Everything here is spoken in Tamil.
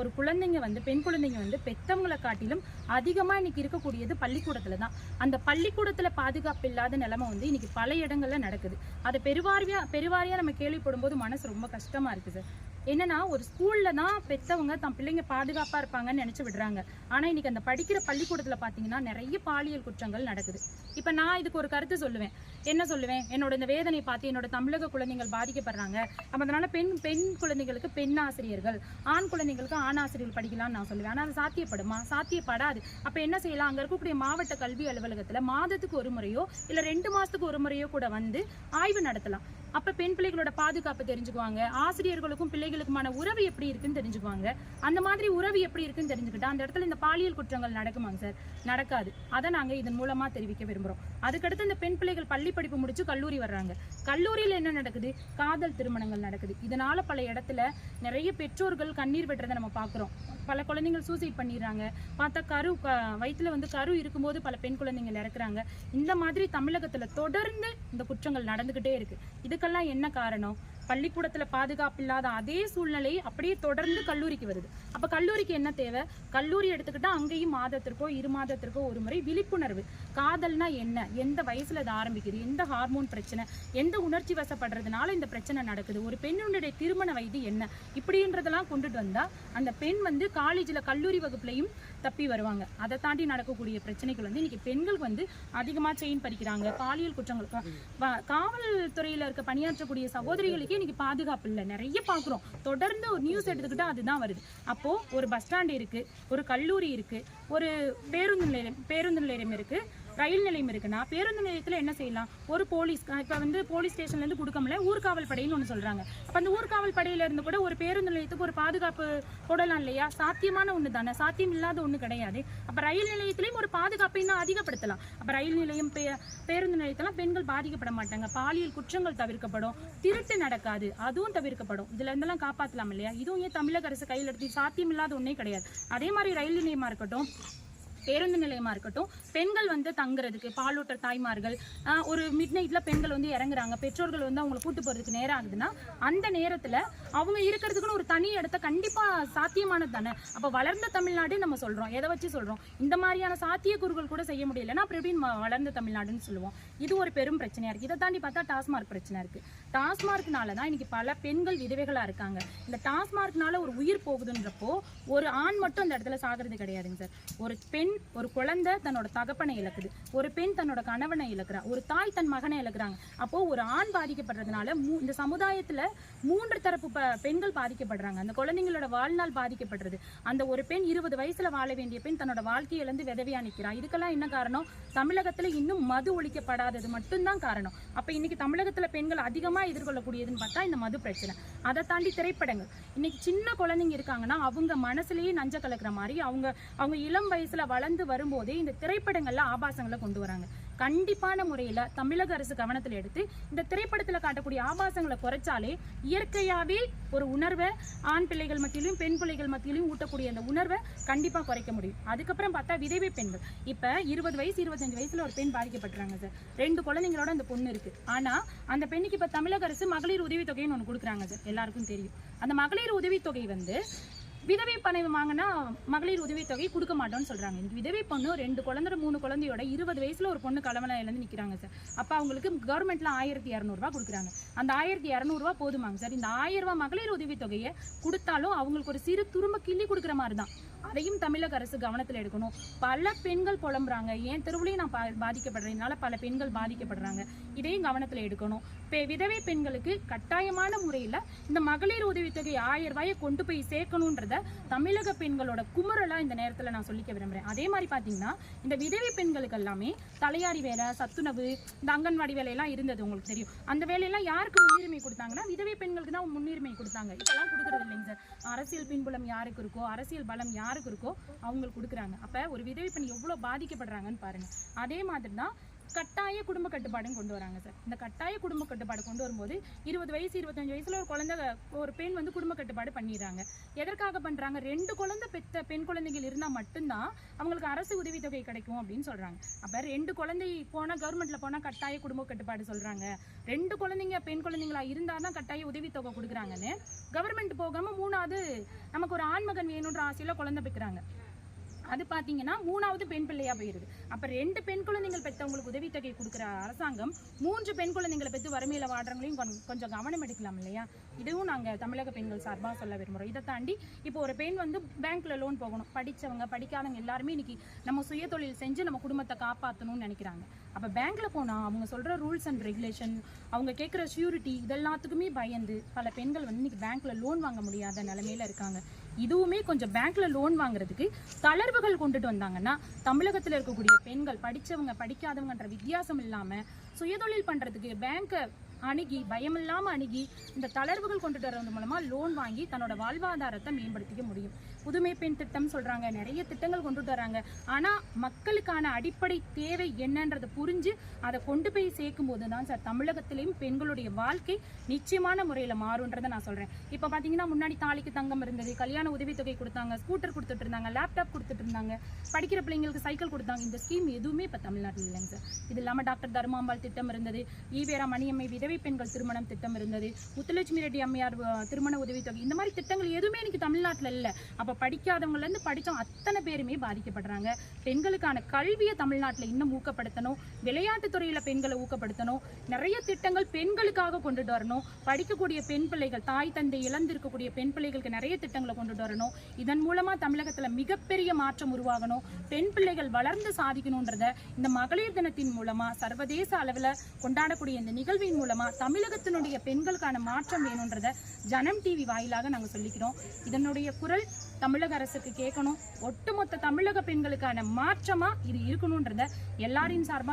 ஒரு குழந்தைங்க வந்து பெண் குழந்தைங்க வந்து பெத்தவங்களை காட்டிலும் அதிகமா இன்னைக்கு இருக்கக்கூடியது பள்ளிக்கூடத்தில் தான். அந்த பள்ளிக்கூடத்துல பாதுகாப்பு இல்லாத நிலைமை வந்து இன்னைக்கு பல இடங்கள்ல நடக்குது. அதை பெருவாரியா பெருவாரியா நம்ம கேள்விப்படும் போது மனசு ரொம்ப கஷ்டமா இருக்குது சார். என்னன்னா ஒரு ஸ்கூல்ல தான் பெத்தவங்க தம் பிள்ளைங்க பாதுகாப்பா இருப்பாங்கன்னு நினைச்சு விடுறாங்க. ஆனா இன்னைக்கு அந்த படிக்கிற பள்ளிக்கூடத்துல பாத்தீங்கன்னா நிறைய பாலியல் குற்றங்கள் நடக்குது. இப்ப நான் இதுக்கு ஒரு கருத்து சொல்லுவேன். என்ன சொல்லுவேன்? என்னோட இந்த வேதனை பார்த்து என்னோட தமிழக குழந்தைகள் பாதிக்கப்படுறாங்க. அப்ப அதனால பெண் பெண் குழந்தைகளுக்கு பெண் ஆசிரியர்கள் ஆண் குழந்தைகளுக்கு ஆண் ஆசிரியர்கள் படிக்கலாம்னு நான் சொல்லுவேன். ஆனா அது சாத்தியப்படுமா? சாத்தியப்படாது. அப்ப என்ன செய்யலாம்? அங்க இருக்கக்கூடிய மாவட்ட கல்வி அலுவலகத்துல மாதத்துக்கு ஒரு முறையோ இல்ல ரெண்டு மாசத்துக்கு ஒரு முறையோ கூட வந்து ஆய்வு நடத்தலாம். அப்ப பெண் பிள்ளைகளோட பாதுகாப்பு தெரிஞ்சுக்குவாங்க. ஆசிரியர்களுக்கும் பிள்ளைகளுக்குமான உறவு எப்படி இருக்குன்னு தெரிஞ்சுக்குவாங்க. அந்த மாதிரி உறவு எப்படி இருக்குன்னு தெரிஞ்சுக்கிட்டா அந்த இடத்துல இந்த பாலியல் குற்றங்கள் நடக்குமாங்க சார்? நடக்காது. அதை நாங்க இதன் மூலமா தெரிவிக்க விரும்புறோம். அதுக்கடுத்து இந்த பெண் பிள்ளைகள் பள்ளி படிப்பு முடிச்சு கல்லூரி வர்றாங்க. கல்லூரியில் என்ன நடக்குது? காதல் திருமணங்கள் நடக்குது. இதனால பல இடத்துல நிறைய பெற்றோர்கள் கண்ணீர் வெட்டுறதை நம்ம பார்க்குறோம் பல குழந்தைங்கள் சூசைட் பண்ணிடுறாங்க. பார்த்தா கரு க- வயித்துல வந்து கரு இருக்கும்போது பல பெண் குழந்தைங்கள் இறக்குறாங்க. இந்த மாதிரி தமிழகத்துல தொடர்ந்து இந்த குற்றங்கள் நடந்துகிட்டே இருக்கு. இதுக்கெல்லாம் என்ன காரணம்? பள்ளிக்கூடத்துல பாதுகாப்பு இல்லாத அதே சூழ்நிலை அப்படியே தொடர்ந்து கல்லூரிக்கு வருது. அப்ப கல்லூரிக்கு என்ன தேவை? கல்லூரி எடுத்துக்கிட்டா அங்கேயும் மாதத்திற்கோ இரு மாதத்திற்கோ ஒரு முறை விழிப்புணர்வு. காதல்னா என்ன? எந்த வயசுல அது ஆரம்பிக்குது? எந்த ஹார்மோன் பிரச்சனை? எந்த உணர்ச்சி வசப்படுறதுனால இந்த பிரச்சனை நடக்குது? ஒரு பெண்ணுடைய திருமண வயது என்ன? இப்படின்றதெல்லாம் கொண்டுட்டு வந்தா அந்த பெண் வந்து காலேஜ்ல கல்லூரி வகுப்புலையும் தப்பி வருவாங்க. அதை தாண்டி நடக்கக்கூடிய பிரச்சனைகள் வந்து இன்னைக்கு பெண்கள் வந்து அதிகமாக செயின் பறிக்கிறாங்க. பாலியல் குற்றங்கள். காவல்துறையில் வ- இருக்க பணியாற்றக்கூடிய சகோதரிகளுக்கே இன்னைக்கு பாதுகாப்பு இல்லை. நிறைய பார்க்குறோம் தொடர்ந்து ஒரு நியூஸ் எடுத்துக்கிட்டா அதுதான் வருது. அப்போது ஒரு பஸ் ஸ்டாண்ட் இருக்குது ஒரு கல்லூரி இருக்குது ஒரு பேருந்து நிலையம் பேருந்து நிலையம் இருக்குது ரயில் நிலையம் இருக்குன்னா பேருந்து நிலையத்தில் என்ன செய்யலாம்? ஒரு போலீஸ் இப்போ வந்து போலீஸ் ஸ்டேஷன்லேருந்து கொடுக்க முடியல ஊர்காவல் படைன்னு ஒன்று சொல்கிறாங்க அப்போ அந்த ஊர்காவல் படையில இருந்து கூட ஒரு பேருந்து நிலையத்துக்கு ஒரு பாதுகாப்பு போடலாம் இல்லையா? சாத்தியமான ஒன்று தானே. சாத்தியம் இல்லாத ஒன்று கிடையாது. அப்போ ரயில் நிலையத்துலேயும் ஒரு பாதுகாப்பை இன்னும் அதிகப்படுத்தலாம். அப்போ ரயில் நிலையம் பே- பேருந்து நிலையத்தெல்லாம் பெண்கள் பாதிக்கப்பட மாட்டாங்க. பாலியல் குற்றங்கள் தவிர்க்கப்படும். திருட்டு நடக்காது. அதுவும் தவிர்க்கப்படும். இதுல இருந்தெல்லாம் காப்பாற்றலாம் இல்லையா? இதுவும் ஏன் தமிழக அரசு கையில் எடுத்து சாத்தியம் இல்லாத ஒன்றே கிடையாது. அதே மாதிரி ரயில் நிலையமாக இருக்கட்டும் பேருந்து நிலையமாக இருக்கட்டும் பெண்கள் வந்து தங்குறதுக்கு பாலூட்டர் தாய்மார்கள் ஒரு மிட் நைட்ல பெண்கள் வந்து இறங்குறாங்க பெற்றோர்கள் வந்து அவங்களை கூட்டு போறதுக்கு நேரம் ஆகுதுன்னா அந்த நேரத்தில் அவங்க இருக்கிறதுக்குன்னு ஒரு தனி இடத்த கண்டிப்பாக சாத்தியமானது தானே? அப்போ வளர்ந்த தமிழ்நாடு நம்ம சொல்றோம். எதை வச்சு சொல்றோம்? இந்த மாதிரியான சாத்தியக்கூறுகள் கூட செய்ய முடியலன்னா அப்புறம் எப்படி வளர்ந்த தமிழ்நாடுன்னு சொல்லுவோம். இது ஒரு பெரும் பிரச்சனையா இருக்கு. இதை தாண்டி பார்த்தா டாஸ்மார்க் பிரச்சனை இருக்கு. டாஸ்மார்க்னால தான் இன்னைக்கு பல பெண்கள் விதவைகளாக இருக்காங்க. இந்த டாஸ்மார்க்னால ஒரு உயிர் போகுதுன்றப்போ ஒரு ஆண் மட்டும் அந்த இடத்துல சாகிறது கிடையாதுங்க சார். ஒரு பெண் ஒரு குழந்தை தன்னோட தகப்பனை இழக்குது. ஒரு பெண் தன்னோட கணவனை இழக்கிறா. ஒரு தாய் தன் மகனை இழக்கிறாங்க. அப்போ ஒரு ஆண் பாதிக்கப்படுறதுனால மூ- இந்த சமுதாயத்துல மூன்று தரப்பு ப- பெண்கள் பாதிக்கப்படுறாங்க. அந்த குழந்தைங்களோட வாழ்நாள் பாதிக்கப்படுறது. அந்த ஒரு பெண் இருபது வயசுல வாழ வேண்டிய பெண் தன்னோட வாழ்க்கையை இழந்து விதவியா நிற்கிறா இதுக்கெல்லாம் என்ன காரணம்? தமிழகத்துல இன்னும் மது ஒழிக்கப்படாதது மட்டும்தான் காரணம். அப்ப இன்னைக்கு தமிழகத்துல பெண்கள் அதிகமா எதிர்கொள்ளக்கூடியதுன்னு பார்த்தா இந்த மது பிரச்சனை. அதை தாண்டி திரைப்படங்கள். இன்னைக்கு சின்ன குழந்தைங்க இருக்காங்கன்னா அவங்க மனசுலயே நஞ்ச கலக்கிற மாதிரி அவங்க அவங்க இளம் வயசுல வளர்ந்து வரும்போதே இந்த திரைப்படங்கள்ல ஆபாசங்களை கொண்டு வராங்க. கண்டிப்பான முறையில் தமிழக அரசு கவனத்தில் எடுத்து இந்த திரைப்படத்தில் காட்டக்கூடிய ஆபாசங்களை குறைச்சாலே இயற்கையாகவே ஒரு உணர்வை ஆண் பிள்ளைகள் மத்தியிலும் பெண் பிள்ளைகள் மத்தியிலும் ஊட்டக்கூடிய அந்த உணர்வை கண்டிப்பாக குறைக்க முடியும். அதுக்கப்புறம் பார்த்தா விதவை பெண்கள். இப்போ இருபது வயசு இருபத்தஞ்சு வயசில் ஒரு பெண் பாதிக்கப்பட்டுறாங்க சார். ரெண்டு குழந்தைங்களோட அந்த பொண்ணு இருக்குது ஆனால் அந்த பெண்ணுக்கு இப்போ தமிழக அரசு மகளிர் உதவித்தொகைன்னு ஒன்று கொடுக்குறாங்க சார். எல்லாருக்கும் தெரியும். அந்த மகளிர் உதவித்தொகை வந்து விதவை பணம் வாங்கினா மகளிர் உதவித்தொகை கொடுக்க மாட்டோம்னு சொல்கிறாங்க இந்த விதவை பொண்ணு ரெண்டு குழந்தை மூணு குழந்தையோட இருபது வயசில் ஒரு பொண்ணு கலவலை நிற்கிறாங்க சார். அப்போ அவங்களுக்கு கவர்மெண்ட்ல ஆயிரத்தி இரநூறுவா கொடுக்குறாங்க. அந்த ஆயிரத்தி இரநூறுவா போதுமாங்க சார். இந்த ஆயிரம் ரூபா மகளிர் உதவித்தொகையை கொடுத்தாலும் அவங்களுக்கு ஒரு சிறு துரும்ப கிள்ளி கொடுக்குற மாதிரி தான். அதையும் தமிழக அரசு கவனத்தில் எடுக்கணும். பல பெண்கள் புலம்புறாங்க. ஏன் திருவிழையும் நான் பா- பாதிக்கப்படுறதுனால பல பெண்கள் பாதிக்கப்படுறாங்க. இதையும் கவனத்தில் எடுக்கணும். இப்போ விதவை பெண்களுக்கு கட்டாயமான முறையில் இந்த மகளிர் உதவித்தொகை ஆயிரம் ரூபாயை கொண்டு போய் சேர்க்கணுன்றத தமிழக பெண்களோட குமுறலாக இந்த நேரத்தில் நான் சொல்லிக்க விரும்புறேன். அதே மாதிரி பார்த்தீங்கன்னா இந்த விதவை பெண்களுக்கு எல்லாமே தலையாரி வேலை சத்துணவு இந்த அங்கன்வாடி வேலையெல்லாம் இருந்தது உங்களுக்கு தெரியும். அந்த வேலையெல்லாம் யாருக்கு முன்னுரிமை கொடுத்தாங்கன்னா விதவை பெண்களுக்கு தான் முன்னுரிமை கொடுத்தாங்க. இப்பெல்லாம் கொடுக்குறது இல்லைங்க சார். அரசியல் பின்புலம் யாருக்கு இருக்கோ அரசியல் பலம் யார் யாருக்கு இருக்கோ அவங்களுக்கு கொடுக்குறாங்க. அப்ப ஒரு விதவை பெண் எவ்வளவு பாதிக்கப்படுறாங்கன்னு பாருங்க. அதே மாதிரி தான் கட்டாய குடும்ப கட்டுப்பாடும் கொண்டு வராங்க சார். இந்த கட்டாய குடும்ப கட்டுப்பாடு கொண்டு வரும்போது இருபது வயசு இருபத்தஞ்சு வயசுல ஒரு குழந்தை ஒரு பெண் வந்து குடும்ப கட்டுப்பாடு பண்ணிடுறாங்க. எதற்காக பண்றாங்க? ரெண்டு குழந்தை பெத்த பெண் குழந்தைகள் இருந்தால் மட்டும்தான் அவங்களுக்கு அரசு உதவித்தொகை கிடைக்கும் அப்படின்னு சொல்றாங்க. அப்ப ரெண்டு குழந்தை போனா கவர்மெண்ட்ல போனா கட்டாய குடும்ப கட்டுப்பாடு சொல்றாங்க. ரெண்டு குழந்தைங்க பெண் குழந்தைங்களா இருந்தாதான் கட்டாய உதவித்தொகை கொடுக்குறாங்கன்னு கவர்மெண்ட் போகாம மூணாவது நமக்கு ஒரு ஆண்மகன் வேணுன்ற ஆசையில குழந்தை பெக்குறாங்க. அது பார்த்தீங்கன்னா மூணாவது பெண் பிள்ளையாக போயிருது. அப்போ ரெண்டு பெண் குழந்தைகள் பெற்றவங்களுக்கு உதவித்தொகை கொடுக்குற அரசாங்கம் மூன்று பெண் குழந்தைங்களை பெற்று வறுமையில் வாடுறவங்களையும் கொஞ்சம் கொஞ்சம் கவனம் எடுக்கலாம் இல்லையா? இதுவும் நாங்கள் தமிழக பெண்கள் சார்பாக சொல்ல விரும்புகிறோம் இதை தாண்டி இப்போ ஒரு பெண் வந்து பேங்க்கில் லோன் போகணும். படிச்சவங்க படிக்காதவங்க எல்லாருமே இன்னைக்கு நம்ம சுய தொழில் செஞ்சு நம்ம குடும்பத்தை காப்பாற்றணும்னு நினைக்கிறாங்க. அப்போ பேங்க்கில் போனால் அவங்க சொல்கிற ரூல்ஸ் அண்ட் ரெகுலேஷன் அவங்க கேட்குற ஷூரிட்டி இதெல்லாத்துக்குமே பயந்து பல பெண்கள் வந்து இன்னைக்கு பேங்க்கில் லோன் வாங்க முடியாத நிலமையில இருக்காங்க. இதுவுமே கொஞ்சம் பேங்க்ல லோன் வாங்குறதுக்கு தளர்வுகள் கொண்டுட்டு வந்தாங்கன்னா தமிழகத்தில் இருக்கக்கூடிய பெண்கள் படித்தவங்க படிக்காதவங்கன்ற வித்தியாசம் இல்லாம சுயதொழில் பண்றதுக்கு பேங்க்கை அணுகி பயமில்லாமல் அணுகி இந்த தளர்வுகள் கொண்டுட்டு வர்றது மூலமாக லோன் வாங்கி தன்னோட வாழ்வாதாரத்தை மேம்படுத்திக்க முடியும். புதுமை பெண் திட்டம் சொல்றாங்க நிறைய திட்டங்கள் கொண்டுட்டு வராங்க. ஆனா மக்களுக்கான அடிப்படை தேவை என்னன்றதை புரிஞ்சு அதை கொண்டு போய் சேர்க்கும் போது தான் சார் தமிழகத்திலையும் பெண்களுடைய வாழ்க்கை நிச்சயமான முறையில மாறுன்றதை நான் சொல்றேன். இப்ப பாத்தீங்கன்னா முன்னாடி தாலிக்கு தங்கம் இருந்தது கல்யாண உதவித்தொகை கொடுத்தாங்க ஸ்கூட்டர் கொடுத்துட்டு இருந்தாங்க லேப்டாப் கொடுத்துட்டு இருந்தாங்க படிக்கிற பிள்ளைங்களுக்கு சைக்கிள் கொடுத்தாங்க. இந்த ஸ்கீம் எதுவுமே இப்ப தமிழ்நாட்டில் இல்லைங்க சார். இது இல்லாம டாக்டர் தர்மாம்பாள் திட்டம் இருந்தது ஈவேரா மணியம்மை விதவை பெண்கள் திருமணம் திட்டம் இருந்தது முத்துலட்சுமி ரெட்டி அம்மையார் திருமண உதவித்தொகை இந்த மாதிரி திட்டங்கள் எதுவுமே இன்னைக்கு தமிழ்நாட்டில் இல்ல. அப்ப படிக்காதவங்கல இருந்து படித்தோம் அத்தனை பேருமே பாதிக்கப்படுறாங்க. பெண்களுக்கான கல்வியை தமிழ்நாட்டில் இன்னும் ஊக்கப்படுத்தணும். விளையாட்டுத்துறையில் பெண்களை ஊக்கப்படுத்தணும். நிறைய திட்டங்கள் பெண்களுக்காக கொண்டுட்டு வரணும். படிக்கக்கூடிய பெண் பிள்ளைகள் தாய் தந்தை இழந்திருக்கக்கூடிய பெண் பிள்ளைகளுக்கு நிறைய திட்டங்களை கொண்டுட்டு வரணும். இதன் மூலமாக தமிழகத்தில் மிகப்பெரிய மாற்றம் உருவாகணும். பெண் பிள்ளைகள் வளர்ந்து சாதிக்கணுன்றத இந்த மகளிர் தினத்தின் மூலமாக சர்வதேச அளவில் கொண்டாடக்கூடிய இந்த நிகழ்வின் மூலமாக தமிழகத்தினுடைய பெண்களுக்கான மாற்றம் வேணுன்றத ஜனம் டிவி வாயிலாக நாங்கள் சொல்லிக்கிறோம். இதனுடைய குரல் தமிழக அரசுக்கு கேட்கணும். ஒட்டுமொத்த தமிழக பெண்களுக்கான மாற்றமா இது இருக்கணுன்றத எல்லாரின் சார்பாக